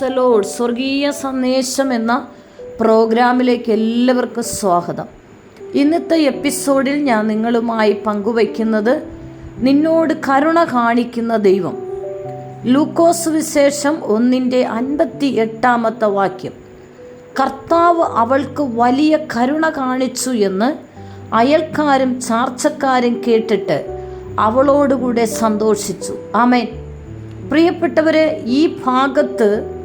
പ്രൈസലോഡ് സ്വർഗീയ സന്ദേശം എന്ന പ്രോഗ്രാമിലേക്ക് എല്ലാവർക്കും സ്വാഗതം. ഇന്നത്തെ എപ്പിസോഡിൽ ഞാൻ നിങ്ങളുമായി പങ്കുവയ്ക്കുന്നത് നിന്നോട് കരുണ കാണിക്കുന്ന ദൈവം. ലൂക്കോസ് വിശേഷം ഒന്നിന്റെ അൻപത്തി എട്ടാമത്തെ വാക്യം. കർത്താവ് അവൾക്ക് വലിയ കരുണ കാണിച്ചു എന്ന് അയൽക്കാരും ചാർച്ചക്കാരും കേട്ടിട്ട് അവളോടുകൂടെ സന്തോഷിച്ചു. ആമേൻ. പ്രിയപ്പെട്ടവരെ ഈ ഭാഗത്ത്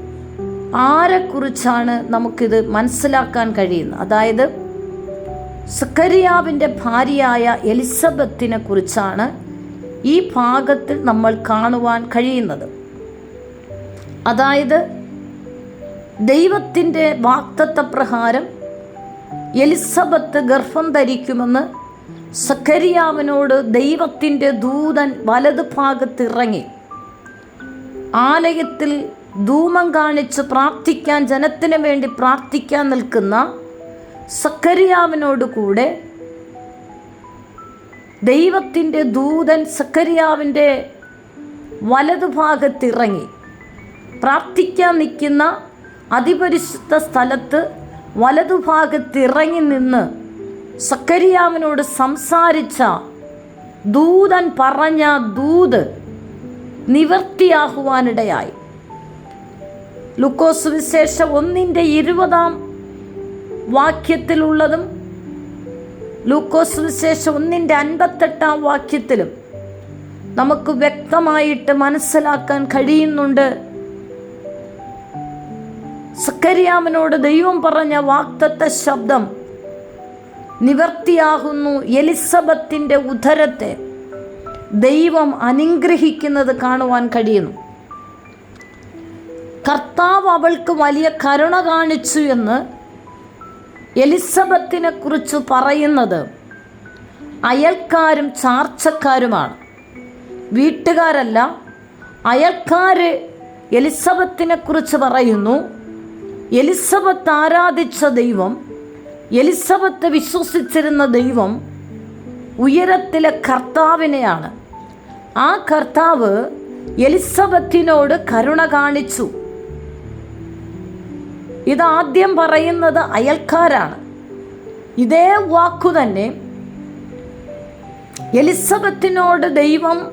ആരെക്കുറിച്ചാണ് നമുക്കിത് മനസ്സിലാക്കാൻ കഴിയുന്നത്? അതായത് സക്കരിയാവിന്റെ ഭാര്യയായ എലിസബത്തിനെ കുറിച്ചാണ് ഈ ഭാഗത്തിൽ നമ്മൾ കാണുവാൻ കഴിയുന്നത്. അതായത് ദൈവത്തിന്റെ വാക്തത്വ പ്രകാരം എലിസബത്ത് ഗർഭം ധരിക്കുമെന്ന് സക്കരിയാവിനോട് ദൈവത്തിന്റെ ദൂതൻ വലത് ഭാഗത്തിറങ്ങി ആലയത്തിൽ ധൂമം കാണിച്ച് പ്രാർത്ഥിക്കാൻ ജനത്തിന് വേണ്ടി പ്രാർത്ഥിക്കാൻ നിൽക്കുന്ന സക്കരിയാവിനോട് കൂടെ ദൈവത്തിന്റെ ദൂതൻ സക്കരിയാവിന്റെ വലതുഭാഗത്തിറങ്ങി പ്രാർത്ഥിക്കാൻ നിൽക്കുന്ന അതിപരിശുദ്ധ സ്ഥലത്ത് വലതുഭാഗത്തിറങ്ങി നിന്ന് സക്കരിയാവിനോട് സംസാരിച്ച ദൂതൻ പറഞ്ഞ ദൂത് നിവർത്തിയാകുവാനിടയായി. ലുക്കോസ് വിശേഷം ഒന്നിന്റെ ഇരുപതാം വാക്യത്തിലുള്ളതും ലൂക്കോസ് വിശേഷം ഒന്നിന്റെ അൻപത്തെട്ടാം വാക്യത്തിലും നമുക്ക് വ്യക്തമായിട്ട് മനസ്സിലാക്കാൻ കഴിയുന്നുണ്ട്. സക്കരിയാമനോട് ദൈവം പറഞ്ഞ വാക്തത്തെ ശബ്ദം നിവർത്തിയാകുന്നു. എലിസബത്തിന്റെ ഉദരത്തെ ദൈവം അനുഗ്രഹിക്കുന്നത് കാണുവാൻ കഴിയുന്നു. കർത്താവ് അവൾക്ക് വലിയ കരുണ കാണിച്ചു എന്ന് എലിസബത്തിനെ കുറിച്ച് പറയുന്നത് അയൽക്കാരും ചാർച്ചക്കാരുമാണ്. വീട്ടുകാരല്ല അയൽക്കാർ എലിസബത്തിനെ കുറിച്ച് പറയുന്നു എലിസബത്ത് ആരാധിച്ച ദൈവം എലിസബത്ത് വിശ്വസിച്ചിരുന്ന ദൈവം ഉയരത്തിലെ കർത്താവിനെയാണ്. ആ കർത്താവ് എലിസബത്തിനോട് കരുണ കാണിച്ചു. ഇതാദ്യം പറയുന്നത് അയൽക്കാരാണ്. ഇതേ വാക്കു തന്നെ എലിസബത്തിനോട് ദൈവം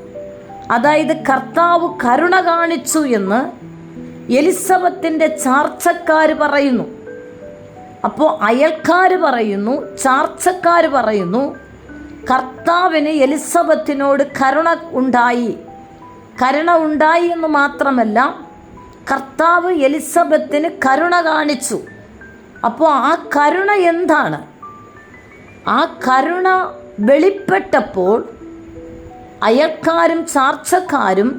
അതായത് കർത്താവ് കരുണ കാണിച്ചു എന്ന് എലിസബത്തിന്റെ ചാർച്ചക്കാർ പറയുന്നു. അപ്പോൾ അയൽക്കാർ പറയുന്നു ചാർച്ചക്കാർ പറയുന്നു കർത്താവിന് എലിസബത്തിനോട് കരുണ ഉണ്ടായി. കരുണ ഉണ്ടായി എന്ന് മാത്രമല്ല കർത്താവ് എലിസബത്തിന് കരുണ കാണിച്ചു. അപ്പോൾ ആ കരുണ എന്താണ്? ആ കരുണ വെളിപ്പെട്ടപ്പോൾ അയൽക്കാരും ചാർച്ചക്കാരും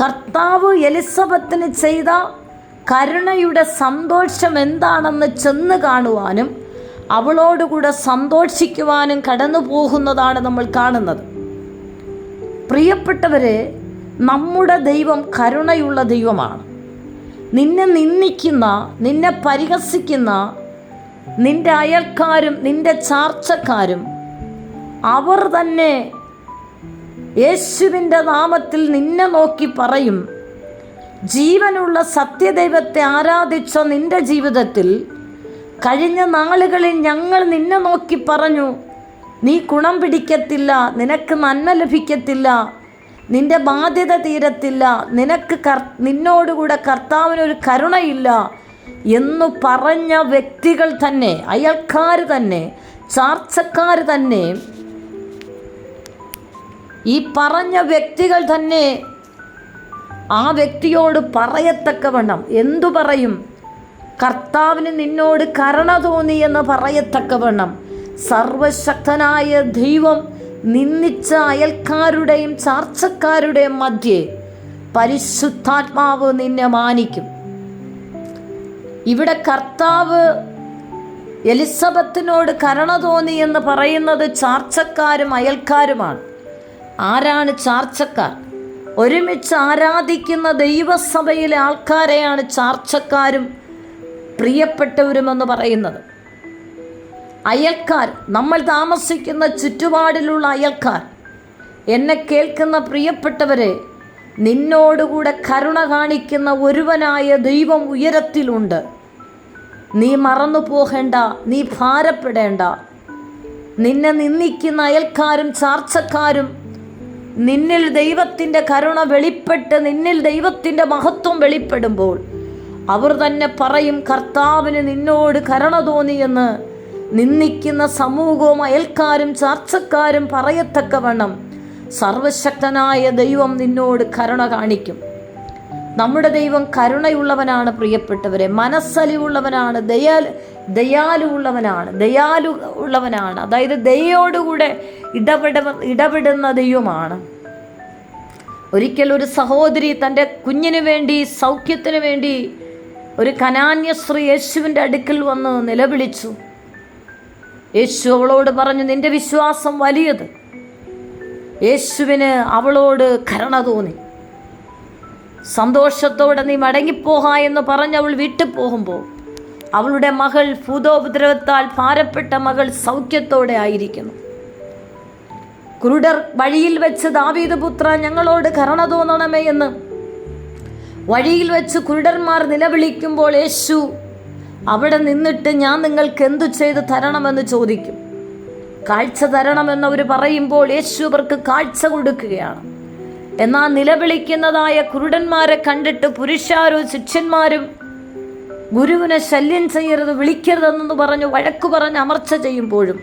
കർത്താവ് എലിസബത്തിന് ചെയ്ത കരുണയുടെ സന്തോഷം എന്താണെന്ന് ചെന്ന് കാണുവാനും അവളോടുകൂടെ സന്തോഷിക്കുവാനും കടന്നു പോകുന്നതാണ് നമ്മൾ കാണുന്നത്. പ്രിയപ്പെട്ടവരെ നമ്മുടെ ദൈവം കരുണയുള്ള ദൈവമാണ്. നിന്നെ നിന്ദിക്കുന്ന നിന്നെ പരിഹസിക്കുന്ന നിന്റെ അയൽക്കാരും നിന്റെ ചാർച്ചക്കാരും അവർ തന്നെ യേശുവിന്റെ നാമത്തിൽ നിന്നെ നോക്കി പറയും ജീവനുള്ള സത്യദൈവത്തെ ആരാധിച്ച നിന്റെ ജീവിതത്തിൽ കഴിഞ്ഞ നാളുകളിൽ ഞങ്ങൾ നിന്നെ നോക്കി പറഞ്ഞു നീ ഗുണം പിടിക്കത്തില്ല നിനക്ക് നന്മ ലഭിക്കത്തില്ല നിന്റെ ബാധ്യത തീരത്തില്ല. നിനക്ക് കർ നിന്നോടുകൂടെ കർത്താവിനൊരു കരുണയില്ല എന്ന് പറഞ്ഞ വ്യക്തികൾ തന്നെ അയൽക്കാർ തന്നെ ചാർച്ചക്കാർ തന്നെ ഈ പറഞ്ഞ വ്യക്തികൾ തന്നെ ആ വ്യക്തിയോട് പറയത്തക്കവണ്ണം എന്തു പറയും? കർത്താവിന് നിന്നോട് കരുണ തോന്നി എന്ന് പറയത്തക്കവണ്ണം. സർവശക്തനായ ദൈവം നിന്ദിച്ച അയൽക്കാരുടെയും ചാർച്ചക്കാരുടെയും മധ്യേ പരിശുദ്ധാത്മാവ് നിന്നെ മാനിക്കും. ഇവിടെ കർത്താവ് എലിസബത്തിനോട് കരുണ തോന്നി എന്ന് പറയുന്നത് ചാർച്ചക്കാരും അയൽക്കാരുമാണ്. ആരാണ് ചാർച്ചക്കാർ? ഒരുമിച്ച് ആരാധിക്കുന്ന ദൈവസഭയിലെ ആൾക്കാരെയാണ് ചാർച്ചക്കാരും പ്രിയപ്പെട്ടവരുമെന്ന് പറയുന്നത്. അയൽക്കാർ നമ്മൾ താമസിക്കുന്ന ചുറ്റുപാടിലുള്ള അയൽക്കാർ എന്നെ കേൾക്കുന്ന പ്രിയപ്പെട്ടവരെ നിന്നോടുകൂടെ കരുണ കാണിക്കുന്ന ഒരുവനായ ദൈവം ഉയരത്തിലുണ്ട്. നീ മറന്നു പോകേണ്ട നീ ഭാരപ്പെടേണ്ട. നിന്നെ നിന്ദിക്കുന്ന അയൽക്കാരും ചാർച്ചക്കാരും നിന്നിൽ ദൈവത്തിന്റെ കരുണ വെളിപ്പെട്ട് നിന്നിൽ ദൈവത്തിന്റെ മഹത്വം വെളിപ്പെടുമ്പോൾ അവർ തന്നെ പറയും കർത്താവിന് നിന്നോട് കരുണ തോന്നിയെന്ന് നിന്ദിക്കുന്ന സമൂഹവും അയൽക്കാരും ചാർച്ചക്കാരും പറയത്തക്കവണ്ണം സർവശക്തനായ ദൈവം നിന്നോട് കരുണ കാണിക്കും. നമ്മുടെ ദൈവം കരുണയുള്ളവനാണ് പ്രിയപ്പെട്ടവരെ. മനസ്സലിവുള്ളവനാണ് ദയാൽ ഉള്ളവനാണ് ദയാലു ഉള്ളവനാണ്. അതായത് ദയോടുകൂടെ ഇടപെട ഇടപെടുന്ന ദൈവമാണ്. ഒരിക്കൽ ഒരു സഹോദരി തന്റെ കുഞ്ഞിന് വേണ്ടി സൗഖ്യത്തിന് വേണ്ടി ഒരു കനാന്യശ്രീ യേശുവിന്റെ അടുക്കൽ വന്ന് നിലവിളിച്ചു. യേശു അവളോട് പറഞ്ഞു നിന്റെ വിശ്വാസം വലിയത്. യേശുവിന് അവളോട് കരുണ തോന്നി. സന്തോഷത്തോടെ നീ മടങ്ങിപ്പോക എന്ന് പറഞ്ഞ് അവൾ വീട്ടിൽ പോകുമ്പോൾ അവളുടെ മകൾ ഭൂതോപദ്രവത്താൽ ഭാരപ്പെട്ട മകൾ സൗഖ്യത്തോടെ ആയിരിക്കുന്നു. കുരുടർ വഴിയിൽ വെച്ച് ദാവീദ് പുത്ര ഞങ്ങളോട് കരുണ തോന്നണമേ എന്ന് വഴിയിൽ വെച്ച് കുരുടന്മാർ നിലവിളിക്കുമ്പോൾ യേശു അവിടെ നിന്നിട്ട് ഞാൻ നിങ്ങൾക്ക് എന്തു ചെയ്ത് തരണമെന്ന് ചോദിക്കും. കാഴ്ച തരണമെന്നവർ പറയുമ്പോൾ യേശു അവർക്ക് കാഴ്ച കൊടുക്കുകയാണ്. എന്നാൽ നിലവിളിക്കുന്നതായ കുരുടന്മാരെ കണ്ടിട്ട് പുരുഷാരും ശിഷ്യന്മാരും ഗുരുവിനെ ശല്യം ചെയ്യരുത് വിളിക്കരുതെന്ന് പറഞ്ഞ് വഴക്കു പറഞ്ഞ് അമർച്ച ചെയ്യുമ്പോഴും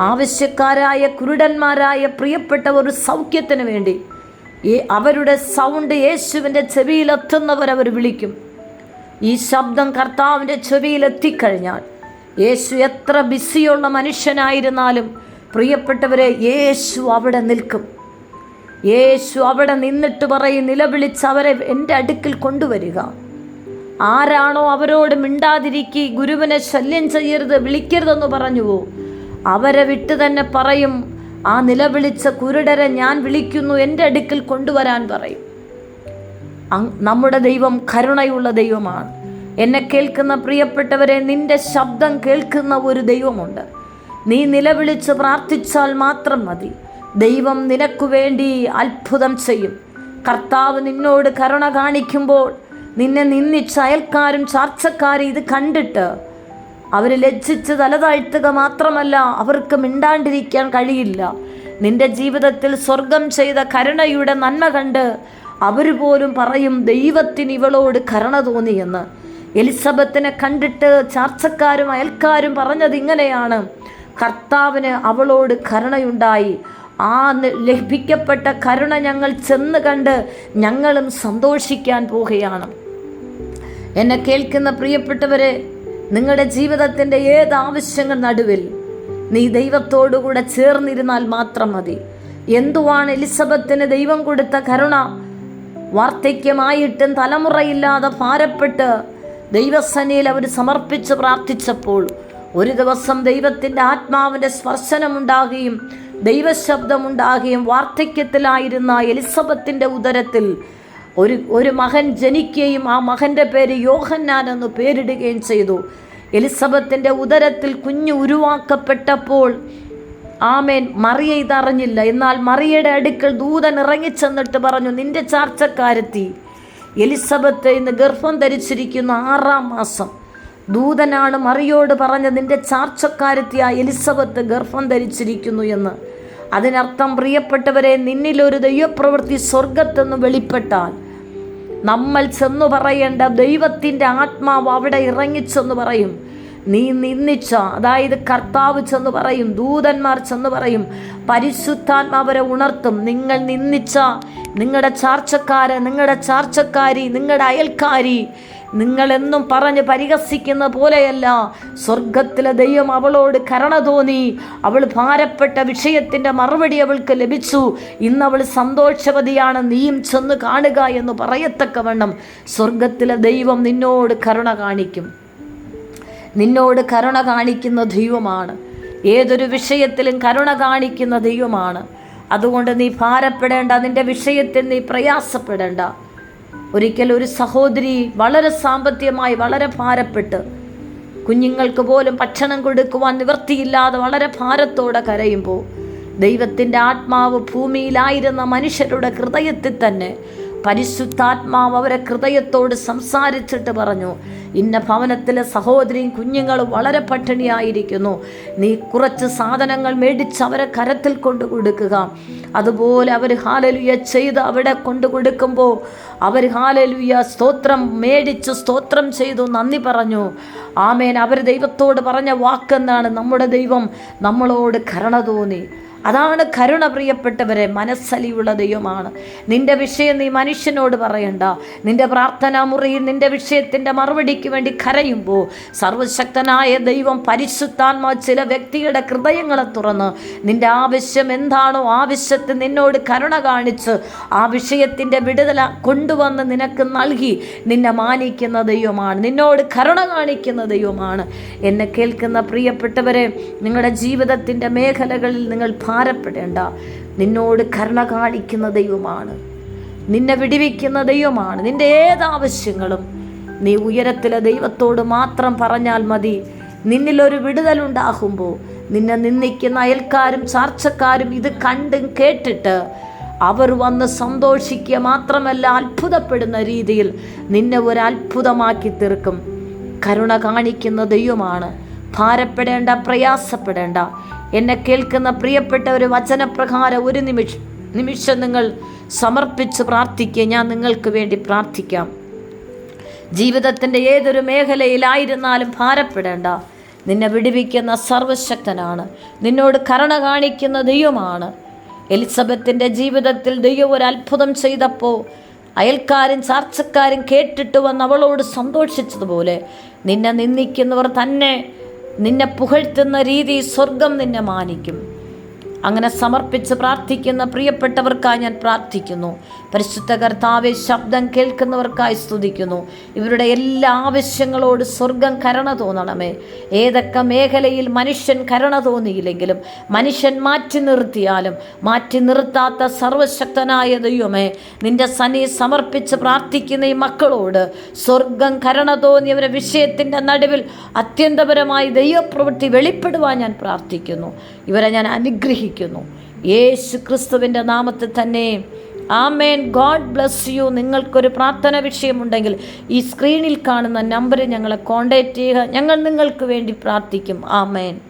ആവശ്യക്കാരായ കുരുടന്മാരായ പ്രിയപ്പെട്ട ഒരു സൗഖ്യത്തിന് വേണ്ടി അവരുടെ സൗണ്ട് യേശുവിന്റെ ചെവിയിലെത്തുന്നവരവർ വിളിക്കും. ഈ ശബ്ദം കർത്താവിന്റെ ചെവിയിലെത്തിക്കഴിഞ്ഞാൽ യേശു എത്ര ബിസിയുള്ള മനുഷ്യനായിരുന്നാലും പ്രിയപ്പെട്ടവരെ യേശു അവിടെ നിൽക്കും. യേശു അവിടെ നിന്നിട്ട് പറയും നിലവിളിച്ച് അവരെ എന്റെ അടുക്കൽ കൊണ്ടുവരിക. ആരാണോ അവരോട് മിണ്ടാതിരിക്കി ഗുരുവിനെ ശല്യം ചെയ്യരുത് വിളിക്കരുതെന്ന് പറഞ്ഞുവോ? അവരെ വിട്ട് തന്നെ പറയും ആ നിലവിളിച്ച കുരുടരെ ഞാൻ വിളിക്കുന്നു എന്റെ അടുക്കിൽ കൊണ്ടുവരാൻ പറയും. നമ്മുടെ ദൈവം കരുണയുള്ള ദൈവമാണ്. എന്നെ കേൾക്കുന്ന പ്രിയപ്പെട്ടവരെ നിന്റെ ശബ്ദം കേൾക്കുന്ന ഒരു ദൈവമുണ്ട്. നീ നിലവിളിച്ച് പ്രാർത്ഥിച്ചാൽ മാത്രം മതി. ദൈവം നിനക്കു വേണ്ടി അത്ഭുതം ചെയ്യും. കർത്താവ് നിന്നോട് കരുണ കാണിക്കുമ്പോൾ നിന്നെ നിന്നിച്ച് അയൽക്കാരും ചാർച്ചക്കാരും ഇത് കണ്ടിട്ട് അവർ ലജ്ജിച്ച് തലതാഴ്ത്തുക മാത്രമല്ല അവർക്ക് മിണ്ടാണ്ടിരിക്കാൻ കഴിയില്ല. നിന്റെ ജീവിതത്തിൽ സ്വർഗം ചെയ്ത കരുണയുടെ നന്മ കണ്ട് അവർ പോലും പറയും ദൈവത്തിന് ഇവളോട് കരുണ തോന്നിയെന്ന് എലിസബത്തിനെ കണ്ടിട്ട് ചാർച്ചക്കാരും അയൽക്കാരും പറഞ്ഞത് ഇങ്ങനെയാണ്. കർത്താവിന് അവളോട് കരുണയുണ്ടായി. ആ ലഭിക്കപ്പെട്ട കരുണ ഞങ്ങൾ ചെന്ന് കണ്ട് ഞങ്ങളും സന്തോഷിക്കാൻ പോവുകയാണ്. എന്നെ കേൾക്കുന്ന പ്രിയപ്പെട്ടവരെ നിങ്ങളുടെ ജീവിതത്തിന്റെ ഏത് ആവശ്യങ്ങൾ നടുവിൽ നീ ദൈവത്തോടുകൂടെ ചേർന്നിരുന്നാൽ മാത്രം മതി. എന്തുവാണ് എലിസബത്തിന് ദൈവം കൊടുത്ത കരുണ? വാർദ്ധക്യമായിട്ടും തലമുറയില്ലാതെ ഭാരപ്പെട്ട് ദൈവസനയിൽ അവർ സമർപ്പിച്ച് പ്രാർത്ഥിച്ചപ്പോൾ ഒരു ദിവസം ദൈവത്തിന്റെ ആത്മാവിന്റെ സ്പർശനമുണ്ടാകുകയും ദൈവശബ്ദമുണ്ടാകുകയും വാർദ്ധക്യത്തിലായിരുന്ന എലിസബത്തിന്റെ ഉദരത്തിൽ ഒരു ഒരു മകൻ ജനിക്കുകയും ആ മകന്റെ പേര് യോഹന്നാൻ എന്ന് പേരിടുകയും ചെയ്തു. എലിസബത്തിന്റെ ഉദരത്തിൽ കുഞ്ഞ് ഉരുവാക്കപ്പെട്ടപ്പോൾ ആമേൻ മറിയ ഇതറിഞ്ഞില്ല. എന്നാൽ മറിയയുടെ അടുക്കൽ ദൂതൻ ഇറങ്ങിച്ചെന്നിട്ട് പറഞ്ഞു നിന്റെ ചാർച്ചക്കാരെത്തി. എലിസബത്ത് ഇന്ന് ഗർഭം ധരിച്ചിരിക്കുന്ന ആറാം മാസം. ദൂതനാണ് മറിയോട് പറഞ്ഞ നിന്റെ ചാർച്ചക്കാരെത്തിയ എലിസബത്ത് ഗർഭം ധരിച്ചിരിക്കുന്നു എന്ന്. അതിനർത്ഥം പ്രിയപ്പെട്ടവരെ നിന്നിലൊരു ദൈവപ്രവൃത്തി സ്വർഗത്തെന്ന് വെളിപ്പെട്ടാൽ നമ്മൾ ചെന്നു പറയേണ്ട ദൈവത്തിന്റെ ആത്മാവ് അവിടെ ഇറങ്ങിച്ചെന്ന് പറയും. നീ നിന്ദിച്ച അതായത് കർത്താവ് ചെന്ന് പറയും ദൂതന്മാർ ചെന്ന് പറയും പരിശുദ്ധാത്മാവരെ ഉണർത്തും. നിങ്ങൾ നിന്ദിച്ച നിങ്ങളുടെ ചാർച്ചക്കാര് നിങ്ങളുടെ ചാർച്ചക്കാരി നിങ്ങളുടെ അയൽക്കാരി നിങ്ങളെന്നും പറഞ്ഞ് പരിഹസിക്കുന്ന പോലെയല്ല. സ്വർഗത്തിലെ ദൈവം അവളോട് കരുണ തോന്നി. അവൾ ഭാരപ്പെട്ട വിഷയത്തിന്റെ മറുപടി അവൾക്ക് ലഭിച്ചു. ഇന്ന് അവൾ സന്തോഷവതിയാണ്. നീയും ചെന്ന് കാണുക എന്ന് പറയത്തക്കവണ്ണം സ്വർഗത്തിലെ ദൈവം നിന്നോട് കരുണ കാണിക്കും. നിന്നോട് കരുണ കാണിക്കുന്ന ദൈവമാണ്. ഏതൊരു വിഷയത്തിലും കരുണ കാണിക്കുന്ന ദൈവമാണ്. അതുകൊണ്ട് നീ ഭാരപ്പെടേണ്ട നിന്റെ വിഷയത്തിൽ നീ പ്രയാസപ്പെടേണ്ട. ഒരിക്കൽ ഒരു സഹോദരി വളരെ സാമ്പത്തികമായി വളരെ ഭാരപ്പെട്ട് കുഞ്ഞുങ്ങൾക്ക് പോലും ഭക്ഷണം കൊടുക്കുവാൻ നിവൃത്തിയില്ലാതെ വളരെ ഭാരത്തോടെ കരയുമ്പോൾ ദൈവത്തിന്റെ ആത്മാവ് ഭൂമിയിലായിരുന്ന മനുഷ്യരുടെ ഹൃദയത്തിൽ തന്നെ പരിശുദ്ധാത്മാവ് അവരെ ഹൃദയത്തോട് സംസാരിച്ചിട്ട് പറഞ്ഞു ഇന്ന ഭവനത്തിലെ സഹോദരിയും കുഞ്ഞുങ്ങളും വളരെ പട്ടിണിയായിരിക്കുന്നു. നീ കുറച്ച് സാധനങ്ങൾ മേടിച്ച് അവരെ കരത്തിൽ കൊണ്ടു കൊടുക്കുക. അതുപോലെ അവർ ഹാലലുയ ചെയ്ത് അവിടെ കൊണ്ടു കൊടുക്കുമ്പോൾ അവർ ഹാലലുയ സ്തോത്രം മേടിച്ച് സ്തോത്രം ചെയ്തു നന്ദി പറഞ്ഞു. ആമേൻ. അവർ ദൈവത്തോട് പറഞ്ഞ വാക്കെന്നാണ് നമ്മുടെ ദൈവം നമ്മളോട് കരുണ തോന്നി. അതാണ് കരുണ പ്രിയപ്പെട്ടവരെ മനസ്സലിയുള്ള ദൈവമാണ്. നിന്റെ വിഷയം നീ മനുഷ്യനോട് പറയണ്ട. നിന്റെ പ്രാർത്ഥനാ മുറിയിൽ നിന്റെ വിഷയത്തിന്റെ മറുപടിക്ക് വേണ്ടി കരയുമ്പോൾ സർവശക്തനായ ദൈവം പരിശുദ്ധാത്മാ ചില വ്യക്തിയുടെ ഹൃദയങ്ങളെ തുറന്ന് നിന്റെ ആവശ്യം എന്താണോ ആവശ്യത്തിൽ നിന്നോട് കരുണ കാണിച്ച് ആ വിഷയത്തിന്റെ വിടുതല കൊണ്ടുവന്ന് നിനക്ക് നൽകി നിന്നെ മാനിക്കുന്ന ദൈവമാണ്. നിന്നോട് കരുണ കാണിക്കുന്ന ദൈവമാണ്. എന്നെ കേൾക്കുന്ന പ്രിയപ്പെട്ടവരെ നിങ്ങളുടെ ജീവിതത്തിന്റെ മേഖലകളിൽ നിങ്ങൾ ഭാരപ്പെടേണ്ട നിന്നോട് കരുണ കാണിക്കുന്ന ദൈവമാണ്. നിന്നെ വിടിവിക്കുന്ന ദൈവമാണ്. നിന്റെ ഏത് ആവശ്യങ്ങളും നീ ഉയരത്തിലെ ദൈവത്തോട് മാത്രം പറഞ്ഞാൽ മതി. നിന്നിലൊരു വിടുതലുണ്ടാകുമ്പോൾ നിന്നെ നിന്ദിക്കുന്ന അയൽക്കാരും ചാർച്ചക്കാരും ഇത് കണ്ടും കേട്ടിട്ട് അവർ വന്ന് സന്തോഷിക്കുക മാത്രമല്ല അത്ഭുതപ്പെടുന്ന രീതിയിൽ നിന്നെ ഒരു അത്ഭുതമാക്കി തീർക്കും. കരുണ കാണിക്കുന്ന ദൈവമാണ്. ഭാരപ്പെടേണ്ട പ്രയാസപ്പെടേണ്ട. എന്നെ കേൾക്കുന്ന പ്രിയപ്പെട്ട ഒരു വചനപ്രകാരം ഒരു നിമിഷം നിമിഷം നിങ്ങൾ സമർപ്പിച്ച് പ്രാർത്ഥിക്കുക. ഞാൻ നിങ്ങൾക്ക് വേണ്ടി പ്രാർത്ഥിക്കാം. ജീവിതത്തിന്റെ ഏതൊരു മേഖലയിലായിരുന്നാലും ഭാരപ്പെടേണ്ട. നിന്നെ വിടിവിക്കുന്ന സർവശക്തനാണ്. നിന്നോട് കരുണ കാണിക്കുന്ന ദൈവമാണ്. എലിസബത്തിന്റെ ജീവിതത്തിൽ ദൈവം ഒരു അത്ഭുതം ചെയ്തപ്പോൾ അയൽക്കാരും ചാർച്ചക്കാരും കേട്ടിട്ട് വന്ന് അവളോട് സന്തോഷിച്ചതുപോലെ നിന്നെ നിന്ദിക്കുന്നവർ തന്നെ നിന്നെ പുകഴ്ത്തുന്ന രീതി സ്വർഗം നിന്നെ മാനിക്കും. അങ്ങനെ സമർപ്പിച്ച് പ്രാർത്ഥിക്കുന്ന പ്രിയപ്പെട്ടവർക്കായി ഞാൻ പ്രാർത്ഥിക്കുന്നു. പരിശുദ്ധ കർത്താവെ ശബ്ദം കേൾക്കുന്നവർക്കായി സ്തുതിക്കുന്നു. ഇവരുടെ എല്ലാ ആവശ്യങ്ങളോട് സ്വർഗം കരുണ തോന്നണമേ. ഏതൊക്കെ മേഖലയിൽ മനുഷ്യൻ കരുണ തോന്നിയില്ലെങ്കിലും മനുഷ്യൻ മാറ്റി നിർത്തിയാലും മാറ്റി നിർത്താത്ത സർവശക്തനായ ദൈവമേ നിന്റെ സനി സമർപ്പിച്ച് പ്രാർത്ഥിക്കുന്ന ഈ മക്കളോട് സ്വർഗം കരുണ തോന്നിയവരെ വിഷയത്തിന്റെ നടുവിൽ അത്യന്തപരമായി ദൈവപ്രവൃത്തി വെളിപ്പെടുവാൻ ഞാൻ പ്രാർത്ഥിക്കുന്നു. ഇവരെ ഞാൻ അനുഗ്രഹിക്കുന്നു യേശു ക്രിസ്തുവിന്റെ നാമത്തിൽ തന്നെ. ആമേൻ. God bless you. നിങ്ങൾക്കൊരു പ്രാർത്ഥന വിഷയമുണ്ടെങ്കിൽ ഈ സ്ക്രീനിൽ കാണുന്ന നമ്പറിൽ ഞങ്ങളെ കോൺടാക്റ്റ് ചെയ്യുക. ഞങ്ങൾ നിങ്ങൾക്ക് വേണ്ടി പ്രാർത്ഥിക്കും. ആമേൻ.